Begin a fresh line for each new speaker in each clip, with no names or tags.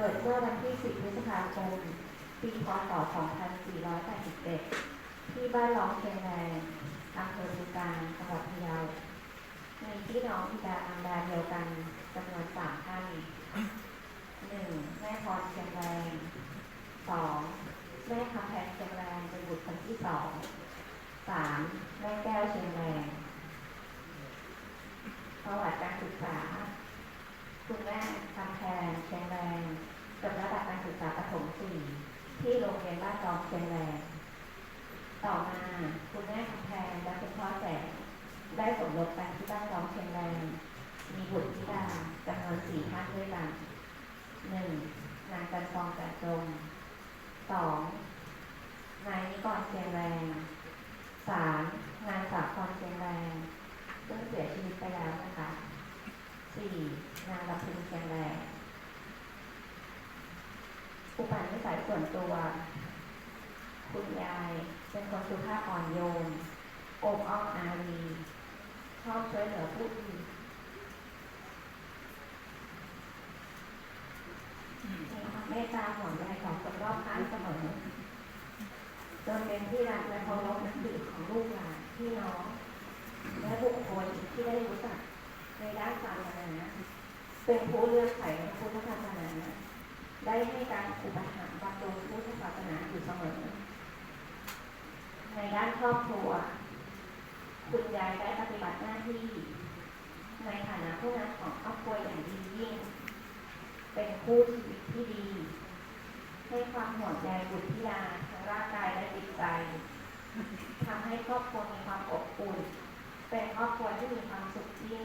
กิดเมื่อวันที่ 10 พฤษภาคม ปี พศ 2481 ที่บ้านร้องเชียงแรงอำเภอสุการจังหวัดพะเยามีพี่น้องพิดาอันดาเดียวกันจำนวนสามท่านหนึ่งแม่พรเชียงแรงสองแม่คำแพงเชียงแรงเป็นบุตรคนที่สองสามแม่แก้วเชียงแรงประวัติการศึกษา คุณแม่คำแพงเชียงแรง จบระดับการศึกษาประถมสี่ที่โรงเรียนบ้านรองเชียงแรงต่อมาคุณแม่คำแพงและคุณพ่อแสงได้สมรสกันที่บ้านร้องเชียงแรงมีบุตรธิดาจำนวนสี่ท่านด้วยกันหนึ่งนางจันทองจันจงสองนายนิกรเชียงแรงสามนางสาวพรเชียงแรงซึ่งเสียชีวิตไปแล้วนะคะสี่นางลำพึงเชียงแรงอุปนิ ส่วนตัว คุณยายเป็นคนสุภาพอ่อนโยนอบอ้อมอารีชอบช่วยเหลือผู้อื่นมีความเมตตาห่วงใยของคนรอบข้างเสมอจนเป็นที่รักและเคารพนับถือของลูกหลานพี่น้อง และบุคคลที่ได้รู้จักในด้านศาสนาเป็นผู้เลือกไขในพุทธศาสนา ได้ให้การอุปถัมภ์บำรุงพุทธศาสนาอยู่เสมอ ในด้านครอบครัว คุณยายได้ปฏิบัติหน้าที่ ในฐานะผู้นำของครอบครัวอย่างดียิ่ง เป็นคู่ชีวิตที่ดี ให้ความห่วงใยบุตรธิดาทั้งร่างกายและจิตใจทำให้ครอบครัวมีความอบอุ่น เป็นครอบครัวที่มีความสุขยิ่ง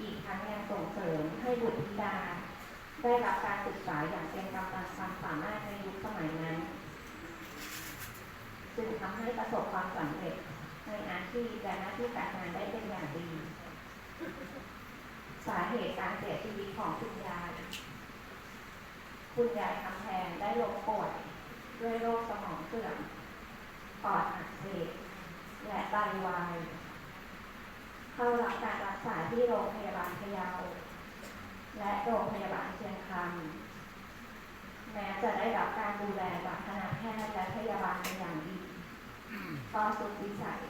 อีกทั้งยังส่งเสริมให้บุตรธิดา ได้รับการศึกษาอย่างเต็มกำลังความสามารถในยุคสมัยนั้น จึงทำให้ประสบความสำเร็จในอาชีพและหน้าที่การงานได้เป็นอย่างดี สาเหตุการเสียชีวิตของคุณยาย คุณยายคำแพงได้ล้มป่วยด้วยโรคสมองเสื่อมปอดอักเสบและไตวาย เข้ารับการรักษาที่โรงพยาบาลพะเยา และโรงพยาบาลเชียงคำแม้จะได้รับการดูแลจากคณะแพทย์และพยาบาลเป็นอย่างดีก็สุดวิสัย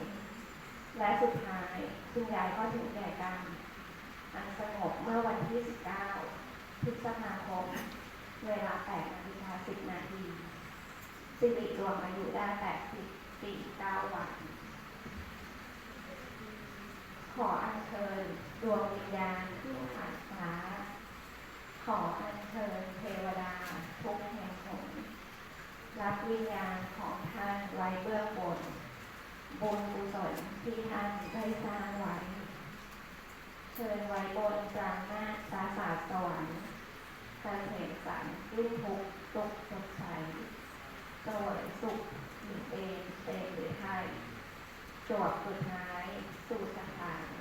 และสุดท้ายคุณยายก็ถึงแก่กรรมอันสงบเมื่อวันที่ 19 พฤษภาคม เวลา8นาฬิกา10 นาทีสิริรวมอายุได้80ปี 9 วัน ขออัญเชิญดวงวิญญาณที่ผ่านฟ้า ขออัญเชิญเทวดาทุกแห่งหนรับวิญญาณของท่านไว้เบื้องบนบุญกุศลที่ท่านได้สร้างไว้ เชิญไว้บนกลางหน้าปราสาสวรรค์เกษมสันรุ่งทุกข์สุขสดใสสวยสุขหรือเองเป็นหรือไทยจวบสุดท้ายสู่สถาน